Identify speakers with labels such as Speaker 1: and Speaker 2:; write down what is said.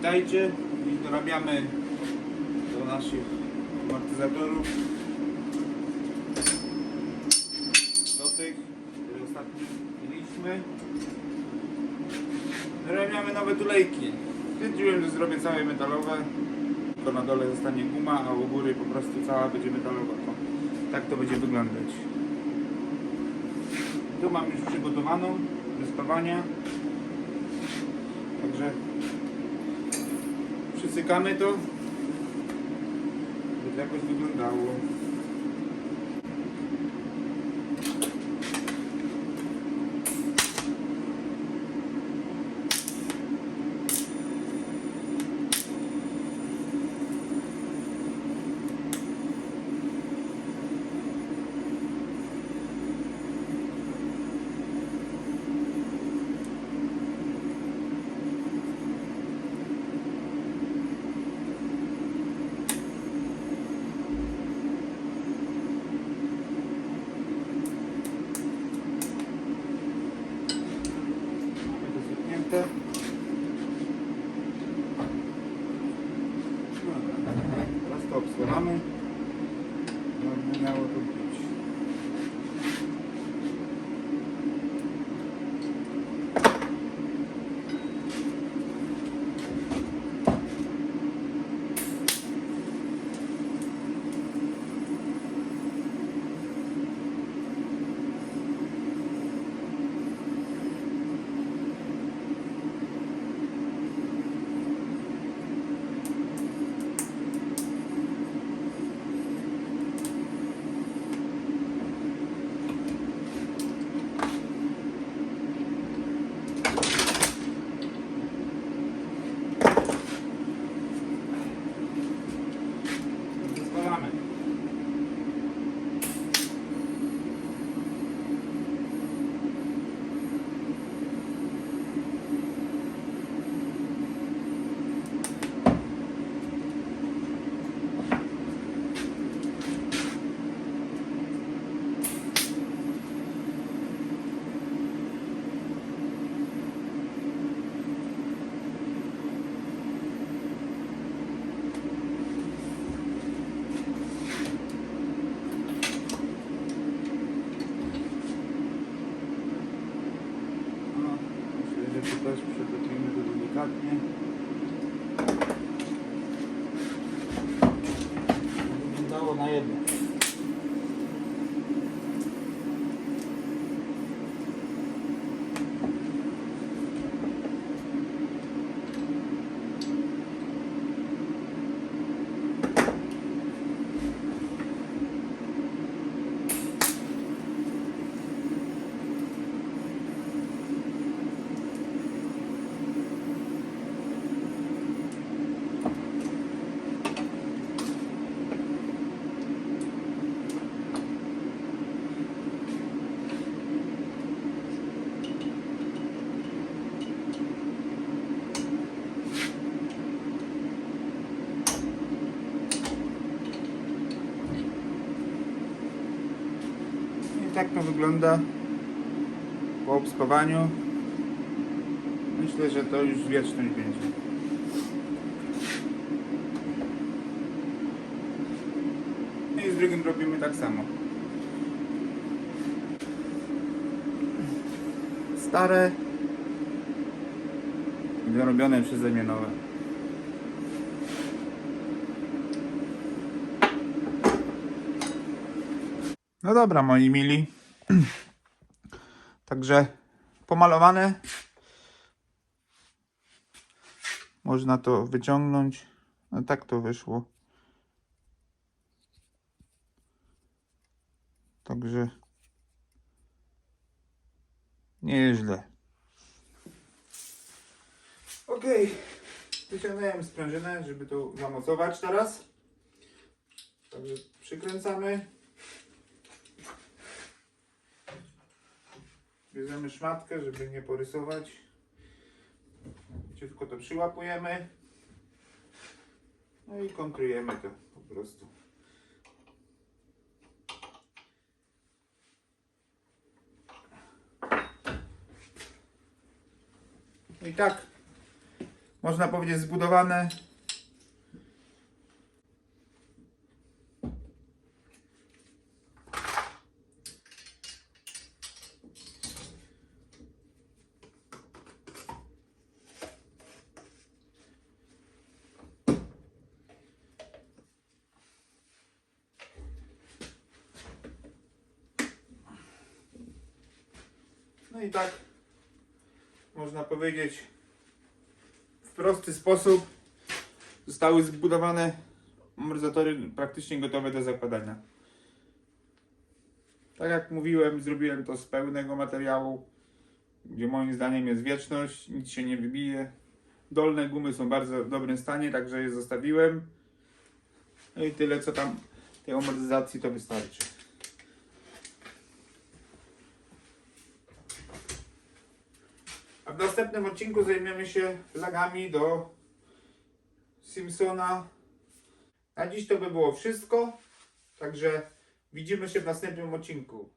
Speaker 1: Witajcie. Dziś dorabiamy do naszych amortyzatorów. Do tych, które ostatnio mieliśmy. Dorabiamy nowe tulejki. Stwierdziłem, że zrobię całe metalowe. To na dole zostanie guma, a u góry po prostu cała będzie metalowa. To, tak to będzie wyglądać. Tu mam już przygotowaną do spawania. Także przycykamy to, by to jakoś Dobra. Teraz to obsłuchamy. No, być. Zespalamy. No, myślę, że tu też przygotujemy to delikatnie. Wyglądało na jedno. I tak to wygląda po obspawaniu. Myślę, że to już wieczność będzie. No i z drugim robimy tak samo. Stare dorobione przeze mnie nowe. No dobra, moi mili. Także pomalowane. Można to wyciągnąć. No tak to wyszło. Także nie jest źle. Ok. Wyciągnąłem sprężynę, żeby to zamocować teraz. Także przykręcamy. Bierzemy szmatkę, żeby nie porysować. Ciutko to przyłapujemy. No i kontrujemy to po prostu. No i tak można powiedzieć, zbudowane. No i tak można powiedzieć w prosty sposób zostały zbudowane amortyzatory praktycznie gotowe do zakładania. Tak jak mówiłem, zrobiłem to z pełnego materiału, gdzie moim zdaniem jest wieczność, nic się nie wybije. Dolne gumy są w bardzo dobrym stanie, także je zostawiłem. No i tyle co tam tej amortyzacji to wystarczy. A w następnym odcinku zajmiemy się flagami do Simpsona. Na dziś to by było wszystko. Także widzimy się w następnym odcinku.